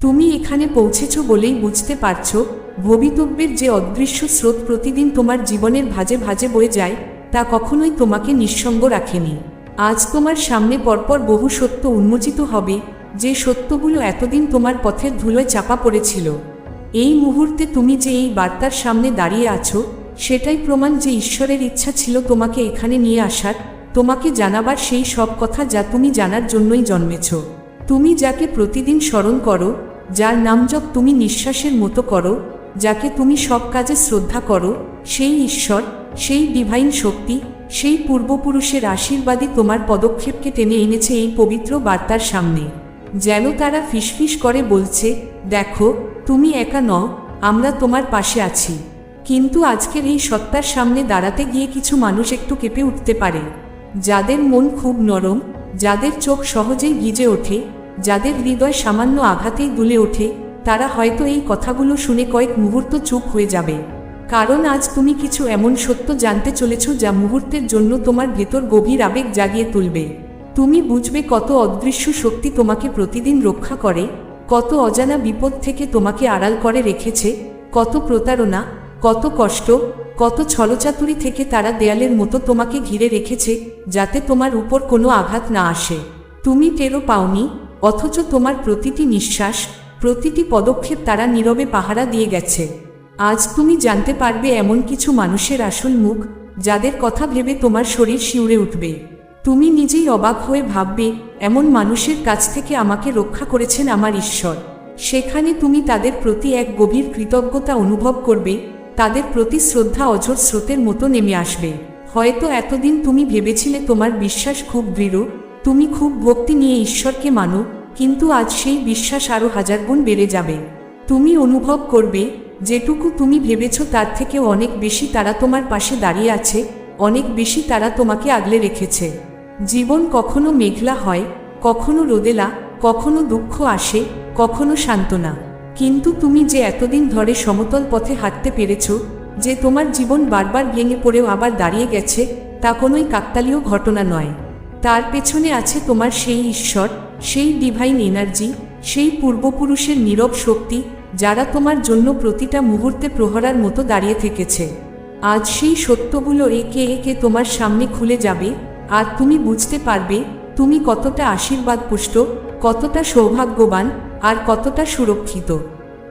তুমি এখানে পৌঁছেছ বলেই বুঝতে পারছ, ভবিতব্যের যে অদৃশ্য স্রোত প্রতিদিন তোমার জীবনের ভাজে ভাজে বয়ে যায়, তা কখনোই তোমাকে নিঃসঙ্গ রাখেনি। আজ তোমার সামনে পরপর বহু সত্য উন্মোচিত হবে, যে সত্যগুলো এতদিন তোমার পথের ধুলোয় চাপা পড়েছিল। এই মুহূর্তে তুমি যে এই বার্তার সামনে দাঁড়িয়ে আছো, সেটাই প্রমাণ যে ঈশ্বরের ইচ্ছা ছিল তোমাকে এখানে নিয়ে আসার, তোমাকে জানাবার সেই সব কথা যা তুমি জানার জন্যই জন্মেছ। তুমি যাকে প্রতিদিন স্মরণ করো যার নাম জপ তুমি নিঃশ্বাসের মতো করো, যাকে তুমি সব কাজে শ্রদ্ধা করো, সেই ঈশ্বর, সেই ডিভাইন শক্তি, সেই পূর্বপুরুষের আশীর্বাদই তোমার পদক্ষেপকে টেনে এনেছে এই পবিত্র বার্তার সামনে। যেন তারা ফিসফিস করে বলছে, দেখো, তুমি একা নও, আমরা তোমার পাশে আছি। কিন্তু আজকের এই সত্তার সামনে দাঁড়াতে গিয়ে কিছু মানুষ একটু কেঁপে উঠতে পারে। যাদের মন খুব নরম, যাদের চোখ সহজেই গিজে ওঠে যাদের হৃদয় সামান্য আঘাতেই দুলে ওঠে, তারা হয়তো এই কথাগুলো শুনে কয়েক মুহূর্ত চুপ হয়ে যাবে। কারণ আজ তুমি কিছু এমন সত্য জানতে চলেছ যা মুহূর্তের জন্য তোমার ভেতর গভীর আবেগ জাগিয়ে তুলবে। তুমি বুঝবে কত অদৃশ্য শক্তি তোমাকে প্রতিদিন রক্ষা করে, কত অজানা বিপদ থেকে তোমাকে আড়াল করে রেখেছে, কত প্রতারণা, কত কষ্ট, কত ছলচাতুরি থেকে তারা দেয়ালের মতো তোমাকে ঘিরে রেখেছে, যাতে তোমার উপর কোনো আঘাত না আসে। তুমি টেরো পাওনি অথচ তোমার প্রতিটি নিঃশ্বাস, প্রতিটি পদক্ষেপ তারা নীরবে পাহারা দিয়ে গেছে। আজ তুমি জানতে পারবে এমন কিছু মানুষের আসল মুখ, যাদের কথা ভেবে তোমার শরীর শিউরে উঠবে। তুমি নিজেই অবাক হয়ে ভাববে, এমন মানুষের কাছ থেকে আমাকে রক্ষা করেছেন আমার ঈশ্বর। সেখানে তুমি তাদের প্রতি এক গভীর কৃতজ্ঞতা অনুভব করবে, তাদের প্রতি শ্রদ্ধা অঝর স্রোতের মতো নেমে আসবে। হয়তো এতদিন তুমি ভেবেছিলে তোমার বিশ্বাস খুব দৃঢ় তুমি খুব ভক্তি নিয়ে ঈশ্বরকে মানো, কিন্তু আজ সেই বিশ্বাস আরও হাজার গুণ বেড়ে যাবে। তুমি অনুভব করবে, যেটুকু তুমি ভেবেছ তার থেকেও অনেক বেশি তারা তোমার পাশে দাঁড়িয়ে আছে, অনেক বেশি তারা তোমাকে আগলে রেখেছে। জীবন কখনো মেঘলা হয়, কখনো রোদেলা, কখনো দুঃখ আসে, কখনো সান্ত্বনা। কিন্তু তুমি যে এতদিন ধরে সমতল পথে হাঁটতে পেরেছ, যে তোমার জীবন বারবার ভেঙে পড়েও আবার দাঁড়িয়ে গেছে, তা কোনোই কাকতালীয় ঘটনা নয়। তার পেছনে আছে তোমার সেই ঈশ্বর, সেই ডিভাইন এনার্জি সেই পূর্বপুরুষের নীরব শক্তি, যারা তোমার জন্য প্রতিটা মুহূর্তে প্রহরার মতো দাঁড়িয়ে থেকেছে। আজ সেই সত্যগুলো একে একে তোমার সামনে খুলে যাবে, আর তুমি বুঝতে পারবে, তুমি কতটা আশীর্বাদ পুষ্ট কতটা সৌভাগ্যবান, আর কতটা সুরক্ষিত।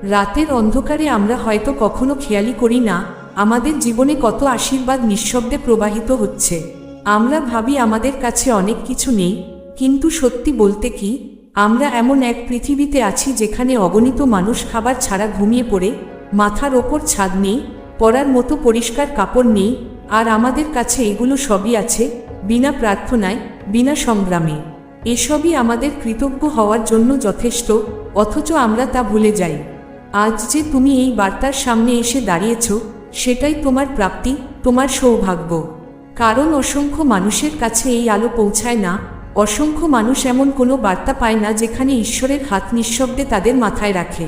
রাতের অন্ধকারে আমরা হয়তো কখনো খেয়ালি করি না, আমাদের জীবনে কত আশীর্বাদ নিঃশব্দে প্রবাহিত হচ্ছে। আমরা ভাবি আমাদের কাছে অনেক কিছু নেই, কিন্তু সত্যি বলতে কি, আমরা এমন এক পৃথিবীতে আছি যেখানে অগণিত মানুষ খাবার ছাড়া ঘুমিয়ে পড়ে, মাথার ওপর ছাদ নেই পরার মতো পরিষ্কার কাপড় নেই, আর আমাদের কাছে এগুলো সবই আছে, বিনা প্রার্থনায়, বিনা সংগ্রামে। এসবই আমাদের কৃতজ্ঞ হওয়ার জন্য যথেষ্ট, অথচ আমরা তা ভুলে যাই। আজ যে তুমি এই বার্তার সামনে এসে দাঁড়িয়েছ, সেটাই তোমার প্রাপ্তি, তোমার সৌভাগ্য। কারণ অসংখ্য মানুষের কাছে এই আলো পৌঁছায় না, অসংখ্য মানুষ এমন কোনো বার্তা পায় না যেখানে ঈশ্বরের হাত নিঃশব্দে তাদের মাথায় রাখে।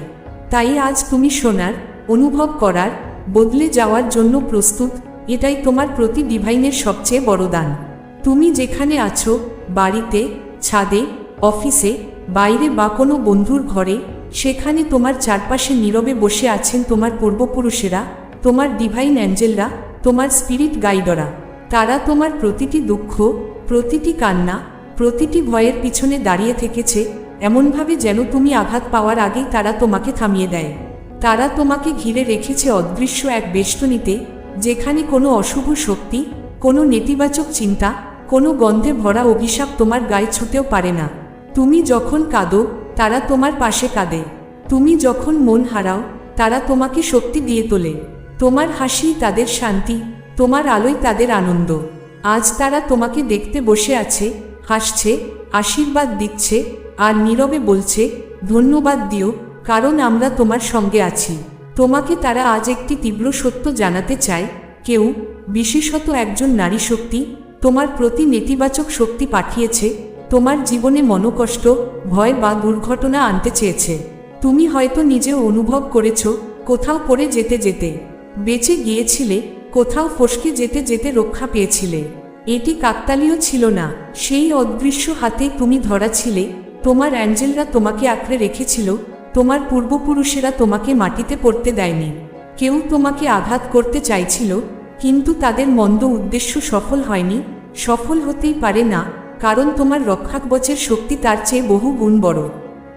তাই আজ তুমি শোনার, অনুভব করার, বদলে যাওয়ার জন্য প্রস্তুত, এটাই তোমার প্রতি ডিভাইনের সবচেয়ে বড় দান। তুমি যেখানে আছো, বাড়িতে, ছাদে, অফিসে, বাইরে বা কোনো বন্ধুর ঘরে, সেখানে তোমার চারপাশে নীরবে বসে আছেন তোমার পূর্বপুরুষেরা, তোমার ডিভাইন অ্যাঞ্জেলরা, তোমার স্পিরিট গাইডরা। তারা তোমার প্রতিটি দুঃখ, প্রতিটি কান্না, প্রতিটি ভয়ের পিছনে দাঁড়িয়ে থেকেছে, এমনভাবে যেন তুমি আঘাত পাওয়ার আগেই তারা তোমাকে থামিয়ে দেয়। তারা তোমাকে ঘিরে রেখেছে অদৃশ্য এক বেষ্টনীতে, যেখানে কোনো অশুভ শক্তি, কোনো নেতিবাচক চিন্তা, কোনো গন্ধে ভরা অভিশাপ তোমার গায়ে ছুতেও পারে না। তুমি যখন কাঁদো, তারা তোমার পাশে কাঁদে। তুমি যখন মন হারাও, তারা তোমাকে শক্তি দিয়ে তোলে। তোমার হাসি, তাদের শান্তি তোমার আলোয় তাদের আনন্দ। আজ তারা তোমাকে দেখতে বসে আছে, হাসছে, আশীর্বাদ দিচ্ছে আর নীরবে বলছে, ধন্যবাদ দিও, কারণ আমরা তোমার সঙ্গে আছি। তোমাকে তারা আজ একটি তীব্র সত্য জানাতে চায়। কেউ, বিশেষত একজন নারী শক্তি, তোমার প্রতি নেতিবাচক শক্তি পাঠিয়েছে, তোমার জীবনে মনোকষ্ট, ভয় বা দুর্ঘটনা আনতে চেয়েছে। তুমি হয়তো নিজেও অনুভব করেছ, কোথাও পড়ে যেতে যেতে। বেঁচে গিয়েছিলে কোথাও ফসকে যেতে যেতে রক্ষা পেয়েছিলে। এটি কাকতালীয় ছিল না। সেই অদৃশ্য হাতে তুমি ধরা ছিলে। তোমার অ্যাঞ্জেলরা তোমাকে আঁকড়ে রেখেছিল। তোমার পূর্বপুরুষেরা তোমাকে মাটিতে পড়তে দেয়নি। কেউ তোমাকে আঘাত করতে চাইছিল, কিন্তু তাদের মন্দ উদ্দেশ্য সফল হয়নি। সফল হতেই পারে না, কারণ তোমার রক্ষাকবচের শক্তি তার চেয়ে বহু গুণ বড়।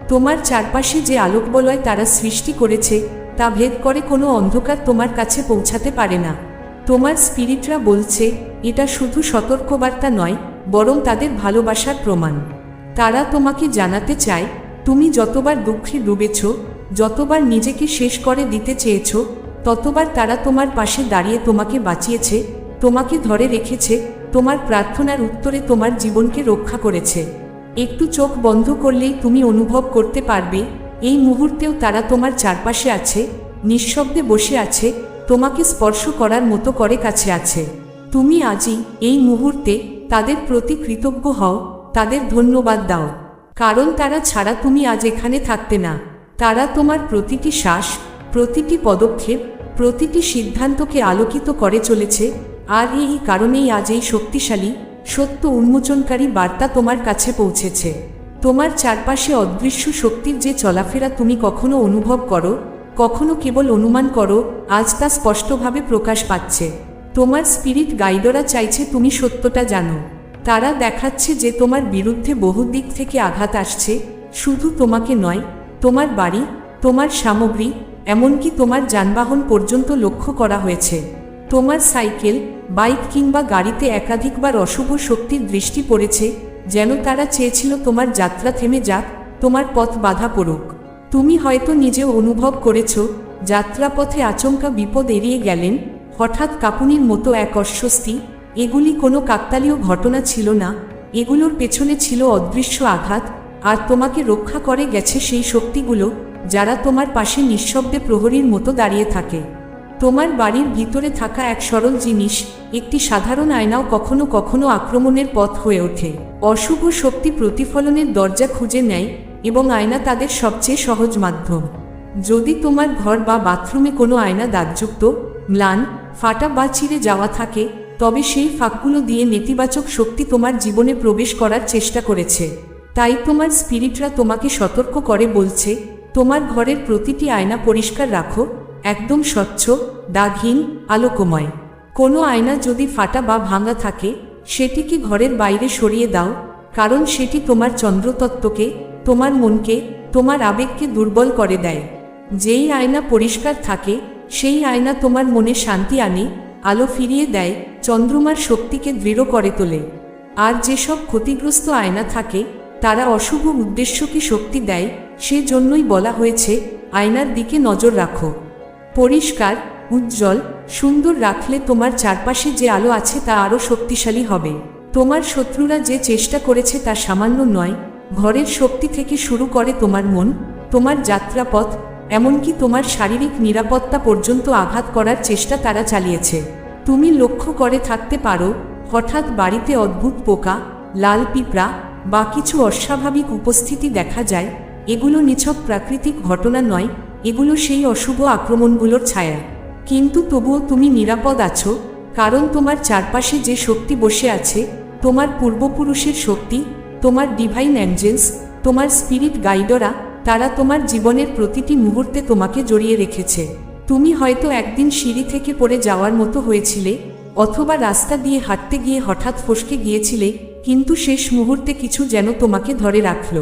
তোমার চারপাশে যে আলোকবলয় তারা সৃষ্টি করেছে, তা ভেদ করে কোনো অন্ধকার তোমার কাছে পৌঁছাতে পারে না। তোমার স্পিরিটরা বলছে, এটা শুধু সতর্কবার্তা নয়, বরং তাদের ভালোবাসার প্রমাণ। তারা তোমাকে জানাতে চায়, তুমি যতবার দুঃখে ডুবেছ, যতবার নিজেকে শেষ করে দিতে চেয়েছ, ততবার তারা তোমার পাশে দাঁড়িয়ে তোমাকে বাঁচিয়েছে, তোমাকে ধরে রেখেছে, তোমার প্রার্থনার উত্তরে তোমার জীবনকে রক্ষা করেছে। একটু চোখ বন্ধ করলেই তুমি অনুভব করতে পারবে, এই মুহূর্তেও তারা তোমার চারপাশে আছে, নিঃশব্দে বসে আছে তোমাকে স্পর্শ করার মতো করে কাছে আছে। তুমি আজই এই মুহূর্তে তাদের প্রতি কৃতজ্ঞ হও, তাদের ধন্যবাদ দাও। কারণ তারা ছাড়া তুমি আজ এখানে থাকতে না। তারা তোমার প্রতিটি শ্বাস, প্রতিটি পদক্ষেপ, প্রতিটি সিদ্ধান্তকে আলোকিত করে চলেছে, আর এই কারণেই আজ এই শক্তিশালী, সত্য উন্মোচনকারী বার্তা তোমার কাছে পৌঁছেছে। তোমার চারপাশে অদৃশ্য শক্তির যে চলাফেরা তুমি কখনো অনুভব করো কখনো কেবল অনুমান করো, আজ তা স্পষ্টভাবে প্রকাশ পাচ্ছে। তোমার স্পিরিট গাইডরা চাইছে তুমি সত্যটা জানো। তারা দেখাচ্ছে যে তোমার বিরুদ্ধে বহু দিক থেকে আঘাত আসছে, শুধু তোমাকে নয়, তোমার বাড়ি, তোমার সামগ্রী, এমনকি তোমার যানবাহন পর্যন্ত লক্ষ্য করা হয়েছে। তোমার সাইকেল, বাইক কিংবা গাড়িতে একাধিকবার অশুভ শক্তির দৃষ্টি পড়েছে, যেন তারা চেয়েছিল তোমার যাত্রা থেমে যাক, তোমার পথ বাধা পড়ুক। তুমি হয়তো নিজেও অনুভব করেছ, যাত্রাপথে আচমকা বিপদ এড়িয়ে গেলেন, হঠাৎ কাপুনির মতো এক অস্বস্তি, এগুলি কোনো কাকতালীয় ঘটনা ছিল না, এগুলোর পেছনে ছিল অদৃশ্য আঘাত, আর তোমাকে রক্ষা করে গেছে সেই শক্তিগুলো, যারা তোমার পাশে নিঃশব্দে প্রহরীর মতো দাঁড়িয়ে থাকে। তোমার বাড়ির ভিতরে থাকা এক সরল জিনিস, একটি সাধারণ আয়নাও কখনো কখনো আক্রমণের পথ হয়ে ওঠে। অশুভ শক্তি প্রতিফলনের দরজা খুঁজে নেয় এবং আয়না তাদের সবচেয়ে সহজ মাধ্যম। যদি তোমার ঘর বা বাথরুমে কোনো আয়না দাগযুক্ত, ম্লান, ফাটা বা ছিঁড়ে যাওয়া থাকে, তবে সেই ফাঁকগুলো দিয়ে নেতিবাচক শক্তি তোমার জীবনে প্রবেশ করার চেষ্টা করেছে। তাই তোমার স্পিরিটরা তোমাকে সতর্ক করে বলছে, তোমার ঘরের প্রতিটি আয়না পরিষ্কার রাখো, একদম স্বচ্ছ, দাগহীন, আলোকময়। কোনো আয়না যদি ফাটা বা ভাঙা থাকে, সেটিকে ঘরের বাইরে সরিয়ে দাও, কারণ সেটি তোমার চন্দ্রতত্ত্বকে তোমার মনকে, তোমার আবেগকে দুর্বল করে দেয়। যেই আয়না পরিষ্কার থাকে, সেই আয়না তোমার মনে শান্তি আনে, আলো ফিরিয়ে দেয়, চন্দ্রমার শক্তিকে দৃঢ় করে তোলে। আর যেসব ক্ষতিগ্রস্ত আয়না থাকে, তারা অশুভ উদ্দেশ্যকে শক্তি দেয়, সেজন্যই বলা হয়েছে, আয়নার দিকে নজর রাখো। পরিষ্কার, উজ্জ্বল, সুন্দর রাখলে তোমার চারপাশে যে আলো আছে তা আরও শক্তিশালী হবে। তোমার শত্রুরা যে চেষ্টা করেছে তা সামান্য নয় ঘরের শক্তি থেকে শুরু করে তোমার মন, তোমার যাত্রাপথ, এমনকি তোমার শারীরিক নিরাপত্তা পর্যন্ত আঘাত করার চেষ্টা তারা চালিয়েছে। তুমি লক্ষ্য করে থাকতে পারো, হঠাৎ বাড়িতে অদ্ভুত পোকা, লাল পিঁপড়া, বা কিছু অস্বাভাবিক উপস্থিতি দেখা যায়, এগুলো নিছক প্রাকৃতিক ঘটনা নয়, এগুলো সেই অশুভ আক্রমণগুলোর ছায়া। কিন্তু তবুও তুমি নিরাপদ আছো, কারণ তোমার চারপাশে যে শক্তি বসে আছে, তোমার পূর্বপুরুষের শক্তি তোমার ডিভাইন অ্যাঞ্জেলস তোমার স্পিরিট গাইডরা তারা তোমার জীবনের প্রতিটি মুহূর্তে তোমাকে জড়িয়ে রেখেছে। তুমি হয়তো একদিন সিঁড়ি থেকে পড়ে যাওয়ার মতো হয়েছিলে, অথবা রাস্তা দিয়ে হাঁটতে গিয়ে হঠাৎ ফসকে গিয়েছিলে, কিন্তু শেষ মুহূর্তে কিছু যেন তোমাকে ধরে রাখল।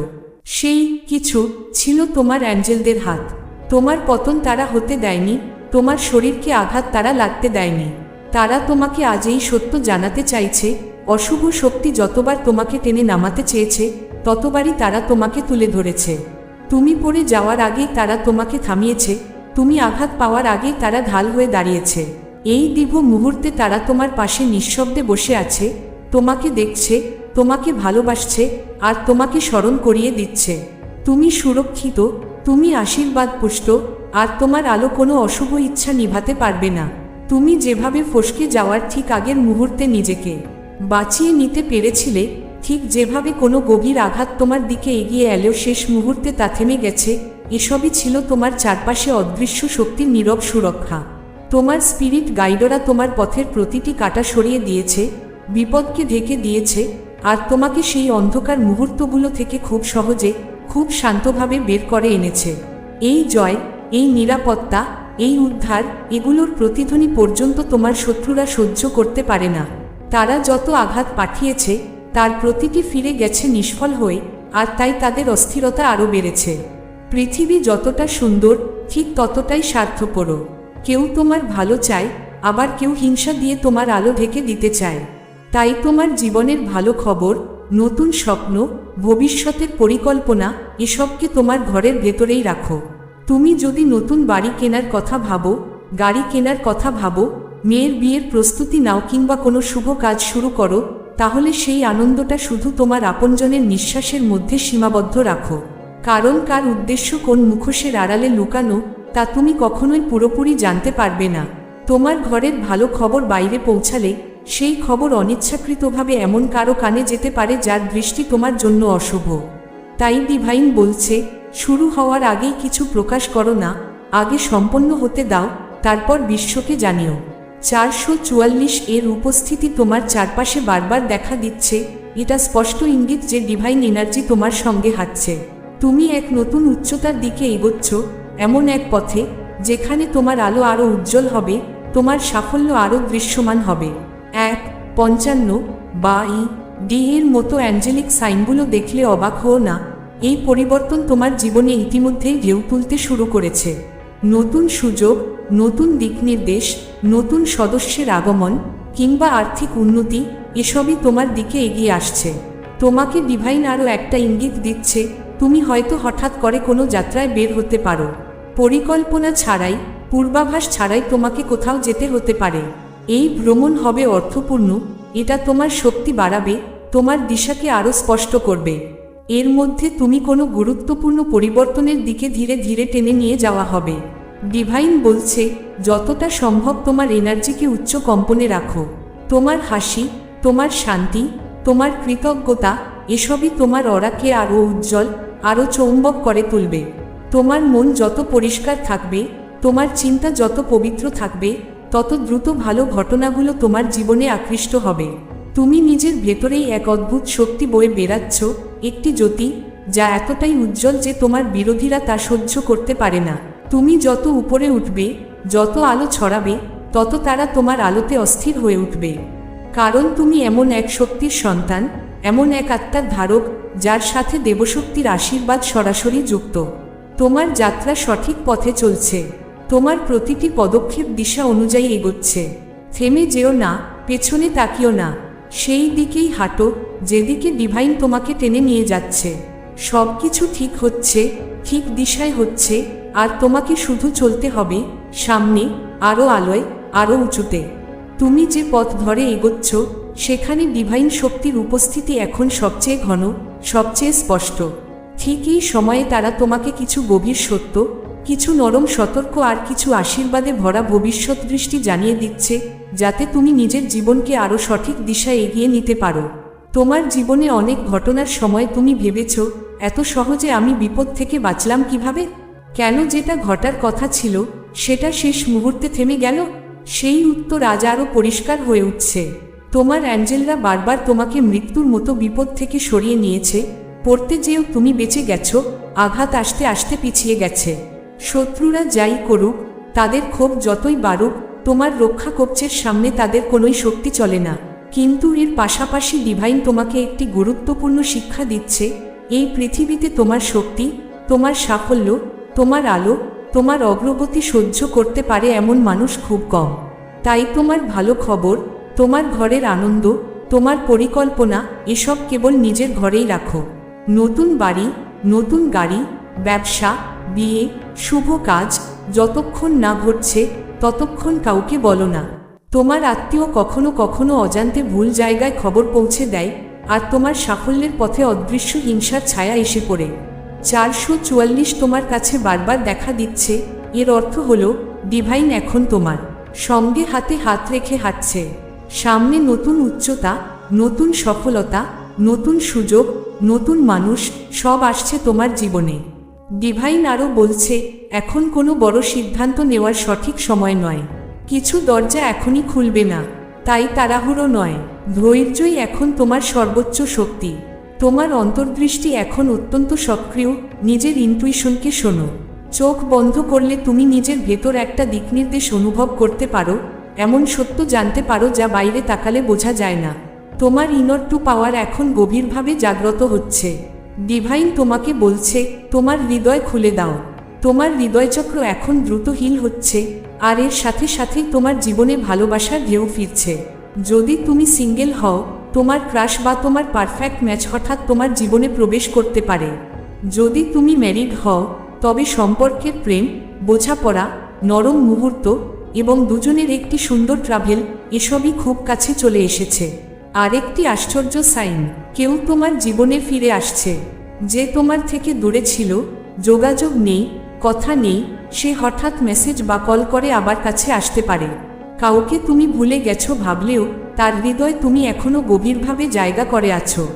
সেই কিছু ছিল তোমার অ্যাঞ্জেলদের হাত। তোমার পতন তারা হতে দেয়নি, তোমার শরীরকে আঘাত তারা লাগতে দেয়নি। তারা তোমাকে আজ এই সত্য জানাতে চাইছে অশুভ শক্তি যতবার তোমাকে টেনে নামাতে চেয়েছে, ততবারই তারা তোমাকে তুলে ধরেছে। তুমি পড়ে যাওয়ার আগেই তারা তোমাকে থামিয়েছে, তুমি আঘাত পাওয়ার আগেই তারা ঢাল হয়ে দাঁড়িয়েছে। এই দীর্ঘ মুহূর্তে তারা তোমার পাশে নিঃশব্দে বসে আছে, তোমাকে দেখছে, তোমাকে ভালোবাসছে, আর তোমাকে স্মরণ করিয়ে দিচ্ছে। তুমি সুরক্ষিত, তুমি আশীর্বাদ পুষ্ট, আর তোমার আলো কোনো অশুভ ইচ্ছা নিভাতে পারবে না। তুমি যেভাবে ফসকে যাওয়ার ঠিক আগের মুহূর্তে নিজেকে বাঁচিয়ে নিতে পেরেছিলে, ঠিক যেভাবে কোনো গভীর আঘাত তোমার দিকে এগিয়ে এলেও শেষ মুহূর্তে তা থেমে গেছে, এসবই ছিল তোমার চারপাশে অদৃশ্য শক্তির নীরব সুরক্ষা। তোমার স্পিরিট গাইডরা তোমার পথের প্রতিটি কাটা সরিয়ে দিয়েছে, বিপদকে ঢেকে দিয়েছে, আর তোমাকে সেই অন্ধকার মুহূর্তগুলো থেকে খুব সহজে, খুব শান্তভাবে বের করে এনেছে। এই জয়, এই নিরাপত্তা, এই উদ্ধার, এগুলোর প্রতিধ্বনি পর্যন্ত তোমার শত্রুরা সহ্য করতে পারে না। তারা যত আঘাত পাঠিয়েছে, তার প্রতিটি ফিরে গেছে নিষ্ফল হয়ে, আর তাই তাদের অস্থিরতা আরও বেড়েছে। পৃথিবী যতটা সুন্দর, ঠিক ততটাই স্বার্থপরও কেউ তোমার ভালো চায়, আবার কেউ হিংসা দিয়ে তোমার আলো ঢেকে দিতে চায়। তাই তোমার জীবনের ভালো খবর, নতুন স্বপ্ন, ভবিষ্যতের পরিকল্পনা, এসবকে তোমার ঘরের ভেতরেই রাখো। তুমি যদি নতুন বাড়ি কেনার কথা ভাবো, গাড়ি কেনার কথা ভাবো মেয়ের বিয়ের প্রস্তুতি নাও কিংবা কোনো শুভ কাজ শুরু করো, তাহলে সেই আনন্দটা শুধু তোমার আপনজনের নিঃশ্বাসের মধ্যে সীমাবদ্ধ রাখো। কারণ কার উদ্দেশ্য কোন মুখোশের আড়ালে লুকানো, তা তুমি কখনোই পুরোপুরি জানতে পারবে না। তোমার ঘরের ভালো খবর বাইরে পৌঁছালে, সেই খবর অনিচ্ছাকৃতভাবে এমন কারও কানে যেতে পারে যার দৃষ্টি তোমার জন্য অশুভ। তাই ডিভাইন বলছে, শুরু হওয়ার আগেই কিছু প্রকাশ করো না, আগে সম্পন্ন হতে দাও, তারপর বিশ্বকে জানিও। চারশো চুয়াল্লিশ এর উপস্থিতি তোমার চারপাশে বারবার দেখা দিচ্ছে। এটা স্পষ্ট ইঙ্গিত যে ডিভাইন এনার্জি তোমার সঙ্গে হাঁটছে। তুমি এক নতুন উচ্চতার দিকে এগোচ্ছ, এমন এক পথে, যেখানে তোমার আলো আরও উজ্জ্বল হবে, তোমার সাফল্য আরও দৃশ্যমান হবে। এক, পঞ্চান্ন, বা ই, ডি এর মতো অ্যাঞ্জেলিক সাইনগুলো দেখলে অবাক হও না। এই পরিবর্তন তোমার জীবনে ইতিমধ্যেই ঢেউ তুলতে শুরু করেছে। নতুন সুযোগ নতুন দিক নির্দেশ নতুন সদস্যের আগমন কিংবা আর্থিক উন্নতি, এসবই তোমার দিকে এগিয়ে আসছে। তোমাকে ডিভাইন আরও একটা ইঙ্গিত দিচ্ছে, তুমি হয়তো হঠাৎ করে কোনো যাত্রায় বের হতে পারো। পরিকল্পনা ছাড়াই, পূর্বাভাস ছাড়াই তোমাকে কোথাও যেতে হতে পারে। এই ভ্রমণ হবে অর্থপূর্ণ, এটা তোমার শক্তি বাড়াবে, তোমার দিশাকে আরও স্পষ্ট করবে। এর মধ্যে তুমি কোনো গুরুত্বপূর্ণ পরিবর্তনের দিকে ধীরে ধীরে টেনে নিয়ে যাওয়া হবে। ডিভাইন বলছে, যতটা সম্ভব তোমার এনার্জিকে উচ্চ কম্পনে রাখো। তোমার হাসি, তোমার শান্তি, তোমার কৃতজ্ঞতা, এসবই তোমার অরাকে আরও উজ্জ্বল, আরও চৌম্বক করে তুলবে। তোমার মন যত পরিষ্কার থাকবে, তোমার চিন্তা যত পবিত্র থাকবে, তত দ্রুত ভালো ঘটনাগুলো তোমার জীবনে আকৃষ্ট হবে। তুমি নিজের ভেতরেই এক অদ্ভুত শক্তি বয়ে বেড়াচ্ছ, একটি জ্যোতি, যা এতটাই উজ্জ্বল যে তোমার বিরোধীরা তা সহ্য করতে পারে না। তুমি যত উপরে উঠবে, যত আলো ছড়াবে, তত তারা তোমার আলোতে অস্থির হয়ে উঠবে। কারণ তুমি এমন এক শক্তির সন্তান, এমন এক আত্মার ধারক, যার সাথে দেবশক্তির আশীর্বাদ সরাসরি যুক্ত। তোমার যাত্রা সঠিক পথে চলছে। তোমার প্রতিটি পদক্ষেপ দিশা অনুযায়ী এগোচ্ছে। থেমে যেও না, পেছনে তাকিও না। সেই দিকেই হাঁটো, যেদিকে ডিভাইন তোমাকে টেনে নিয়ে যাচ্ছে। সব কিছু ঠিক হচ্ছে, ঠিক দিশায় হচ্ছে আর তোমাকে শুধু চলতে হবে, সামনে আরও আলোয় আরও উঁচুতে। তুমি যে পথ ধরে এগোচ্ছ, সেখানে ডিভাইন শক্তির উপস্থিতি এখন সবচেয়ে ঘন, সবচেয়ে স্পষ্ট। ঠিক এই সময়ে তারা তোমাকে কিছু গভীর সত্য, কিছু নরম সতর্ক আর কিছু আশীর্বাদে ভরা ভবিষ্যৎ দৃষ্টি জানিয়ে দিচ্ছে, যাতে তুমি নিজের জীবনকে আরও সঠিক দিশায় এগিয়ে নিতে পারো। তোমার জীবনে অনেক ঘটনার সময় তুমি ভেবেছ, এত সহজে আমি বিপদ থেকে বাঁচলাম কীভাবে? কেন যেটা ঘটার কথা ছিল, সেটা শেষ মুহূর্তে থেমে গেল? সেই উত্তর আজ আরও পরিষ্কার হয়ে উঠছে। তোমার অ্যাঞ্জেলরা বারবার তোমাকে মৃত্যুর মতো বিপদ থেকে সরিয়ে নিয়েছে, পড়তে যেও তুমি বেঁচে গেছো, আঘাত আসতে আসতে পিছিয়ে গেছে। শত্রুরা যাই করুক, তাদের ক্ষোভ যতই বাড়ুক, তোমার রক্ষা কবচের সামনে তাদের কোনোই শক্তি চলে না। কিন্তু এর পাশাপাশি ডিভাইন তোমাকে একটি গুরুত্বপূর্ণ শিক্ষা দিচ্ছে, এই পৃথিবীতে তোমার শক্তি, তোমার সাফল্য তোমার আলো, তোমার অগ্রগতি সহ্য করতে পারে এমন মানুষ খুব কম। তাই তোমার ভালো খবর, তোমার ঘরের আনন্দ, তোমার পরিকল্পনা, এসব কেবল নিজের ঘরেই রাখো। নতুন বাড়ি, নতুন গাড়ি, ব্যবসা, বিয়ে, শুভ কাজ, যতক্ষণ না ঘটছে, ততক্ষণ কাউকে বলো না। তোমার আত্মীয় কখনো কখনো অজান্তে ভুল জায়গায় খবর পৌঁছে দেয়, আর তোমার সাফল্যের পথে অদৃশ্য হিংসার ছায়া এসে পড়ে। চারশো চুয়াল্লিশ তোমার কাছে বারবার দেখা দিচ্ছে, এর অর্থ হলো ডিভাইন এখন তোমার। সঙ্গে হাতে হাত রেখে হাঁটছে। সামনে নতুন উচ্চতা, নতুন সফলতা, নতুন সুযোগ, নতুন মানুষ, সব আসছে তোমার জীবনে। ডিভাইন আরও বলছে, এখন কোনো বড় সিদ্ধান্ত নেওয়ার সঠিক সময় নয়। কিছু দরজা এখনই খুলবে না, তাই তাড়াহুড়ো নয়। ধৈর্যই এখন তোমার সর্বোচ্চ শক্তি। তোমার অন্তর্দৃষ্টি এখন অত্যন্ত সক্রিয়, নিজের ইন্টুইশনকে শোনো। চোখ বন্ধ করলে তুমি নিজের ভেতর একটা দিকনির্দেশ অনুভব করতে পারো, এমন সত্য জানতে পারো যা বাইরে তাকালে বোঝা যায় না। তোমার ইনর টু পাওয়ার এখন গভীরভাবে জাগ্রত হচ্ছে। ডিভাইন তোমাকে বলছে, তোমার হৃদয় খুলে দাও। তোমার হৃদয়চক্র এখন দ্রুত হিল হচ্ছে, আর এর সাথে সাথেই তোমার জীবনে ভালোবাসার ঢেউ ফিরছে। যদি তুমি সিঙ্গেল হও তোমার ক্রাশ বা তোমার পারফেক্ট ম্যাচ হঠাৎ তোমার জীবনে প্রবেশ করতে পারে। যদি তুমি ম্যারিড হও, তবে সম্পর্কের প্রেম, বোঝাপড়া, নরম মুহূর্ত এবং দুজনের একটি সুন্দর ট্রাভেল এসবই খুব কাছে চলে এসেছে। আরেকটি আশ্চর্য সাইন কেউ তোমার জীবনে ফিরে আসছে। যে তোমার থেকে দূরে ছিল, যোগাযোগ নেই, কথা নেই, সে হঠাৎ মেসেজ বা কল করে আবার কাছে আসতে পারে। কাউকে তুমি ভুলে গেছো ভাবলেও, তার হৃদয় তুমি এখনও গভীরভাবে জায়গা করে আছো।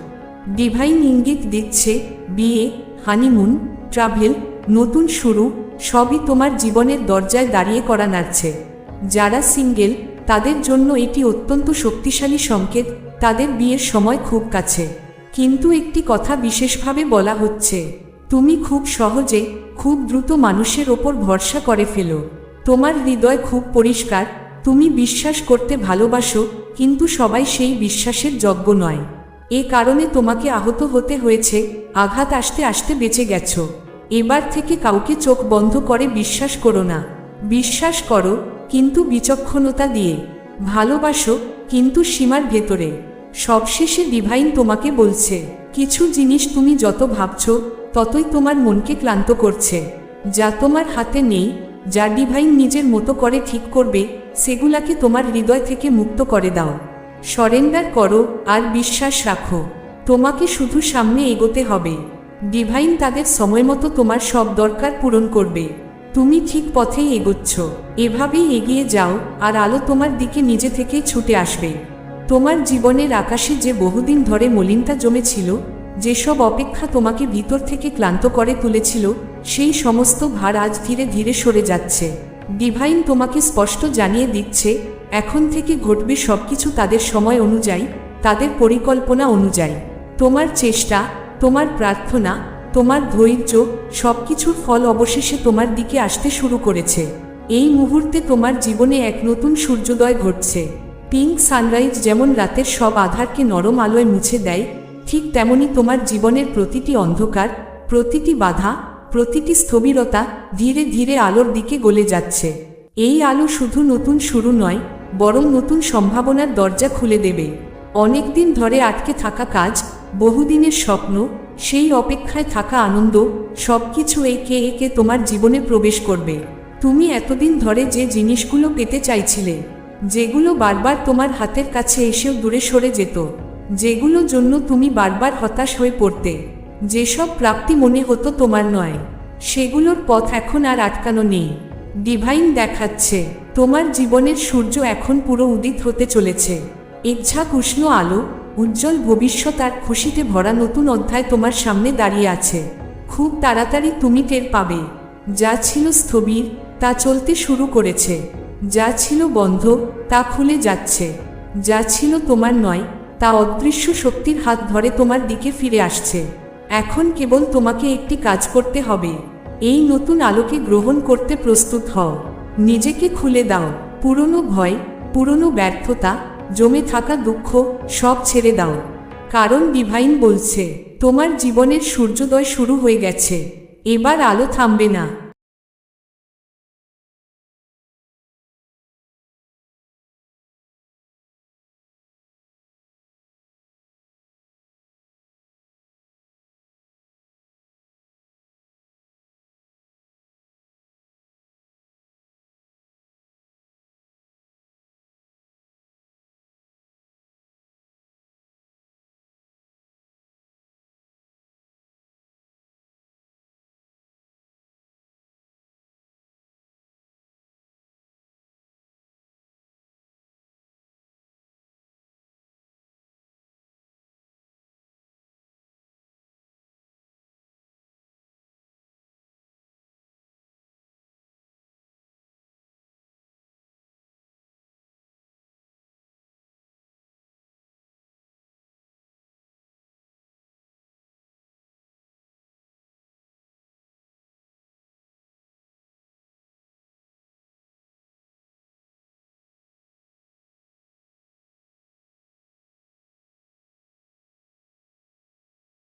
ডিভাইন ইঙ্গিত দিচ্ছে, বিয়ে, হানিমুন, ট্রাভেল, নতুন শুরু, সবই তোমার জীবনের দরজায় দাঁড়িয়ে করা নাড়ছে। যারা সিঙ্গেল, তাদের জন্য এটি অত্যন্ত শক্তিশালী সংকেত, তাদের বিয়ের সময় খুব কাছে। কিন্তু একটি কথা বিশেষভাবে বলা হচ্ছে, তুমি খুব সহজে, খুব দ্রুত মানুষের ওপর ভরসা করে ফেলো। তোমার হৃদয় খুব পরিষ্কার তুমি বিশ্বাস করতে ভালোবাসো, কিন্তু সবাই সেই বিশ্বাসের যজ্ঞ নয়। এ কারণে তোমাকে আহত হতে হয়েছে, আঘাত আসতে আসতে বেঁচে গেছো। এবার থেকে কাউকে চোখ বন্ধ করে বিশ্বাস করো না। বিশ্বাস করো, কিন্তু বিচক্ষণতা দিয়ে। ভালোবাসো, কিন্তু সীমার ভেতরে। সবশেষে ডিভাইন তোমাকে বলছে, কিছু জিনিস তুমি যত ভাবছ, ততই তোমার মনকে ক্লান্ত করছে। যা তোমার হাতে নেই, যা ডিভাইন নিজের মতো করে ঠিক করবে সেগুলাকে তোমার হৃদয় থেকে মুক্ত করে দাও। সরেন্ডার করো আর বিশ্বাস রাখো। তোমাকে শুধু সামনে এগোতে হবে। ডিভাইন তাদের সময় মতো তোমার সব দরকার পূরণ করবে। তুমি ঠিক পথেই এগোচ্ছ। এভাবেই এগিয়ে যাও আর আলো তোমার দিকে নিজে থেকেই ছুটে আসবে। তোমার জীবনের আকাশে যে বহুদিন ধরে মলিনতা জমেছিল, যেসব অপেক্ষা তোমাকে ভিতর থেকে ক্লান্ত করে তুলেছিল, সেই সমস্ত ভার আজ ধীরে ধীরে সরে যাচ্ছে। ডিভাইন তোমাকে স্পষ্ট জানিয়ে দিচ্ছে, এখন থেকে ঘটবে সবকিছু তাদের সময় অনুযায়ী, তাদের পরিকল্পনা অনুযায়ী। তোমার চেষ্টা, তোমার প্রার্থনা, তোমার ধৈর্য, সবকিছুর ফল অবশেষে তোমার দিকে আসতে শুরু করেছে। এই মুহূর্তে তোমার জীবনে এক নতুন সূর্যোদয় ঘটছে। পিঙ্ক সানরাইজ যেমন রাতের সব আধারকে নরম আলোয় মুছে দেয়, ঠিক তেমনি তোমার জীবনের প্রতিটি অন্ধকার, প্রতিটি বাধা প্রতিটি স্থবিরতা ধীরে ধীরে আলোর দিকে গলে যাচ্ছে। এই আলো শুধু নতুন শুরু নয়, বরং নতুন সম্ভাবনার দরজা খুলে দেবে। অনেকদিন ধরে আটকে থাকা কাজ, বহুদিনের স্বপ্ন, সেই অপেক্ষায় থাকা আনন্দ, সবকিছু একে একে তোমার জীবনে প্রবেশ করবে। তুমি এতদিন ধরে যে জিনিসগুলো পেতে চাইছিলে, যেগুলো বারবার তোমার হাতের কাছে এসেও দূরে সরে যেত যেগুলো জন্য তুমি বারবার হতাশ হয়ে পড়তে। যেসব প্রাপ্তি মনে হতো তোমার নয়, সেগুলোর পথ এখন আর আটকানো নেই। ডিভাইন দেখাচ্ছে, তোমার জীবনের সূর্য এখন পুরো উদিত হতে চলেছে। ইচ্ছা উষ্ণ আলো, উজ্জ্বল ভবিষ্যৎ আর খুশিতে ভরা নতুন অধ্যায় তোমার সামনে দাঁড়িয়ে আছে। খুব তাড়াতাড়ি তুমি টের পাবে। যা ছিল স্থবির, তা চলতে শুরু করেছে। যা ছিল বন্ধ, তা খুলে যাচ্ছে। যা ছিল তোমার নয়, তা অদৃশ্য শক্তির হাত ধরে তোমার দিকে ফিরে আসছে। এখন কেবল তোমাকে একটি কাজ করতে হবে। এই নতুন আলোকে গ্রহণ করতে প্রস্তুত হও। নিজেকে খুলে দাও। পুরনো ভয়, পুরনো ব্যর্থতা, জমে থাকা দুঃখ, সব ছেড়ে দাও। কারণ ডিভাইন বলছে, তোমার জীবনের সূর্যোদয় শুরু হয়ে গেছে। এবার আলো থামবে না।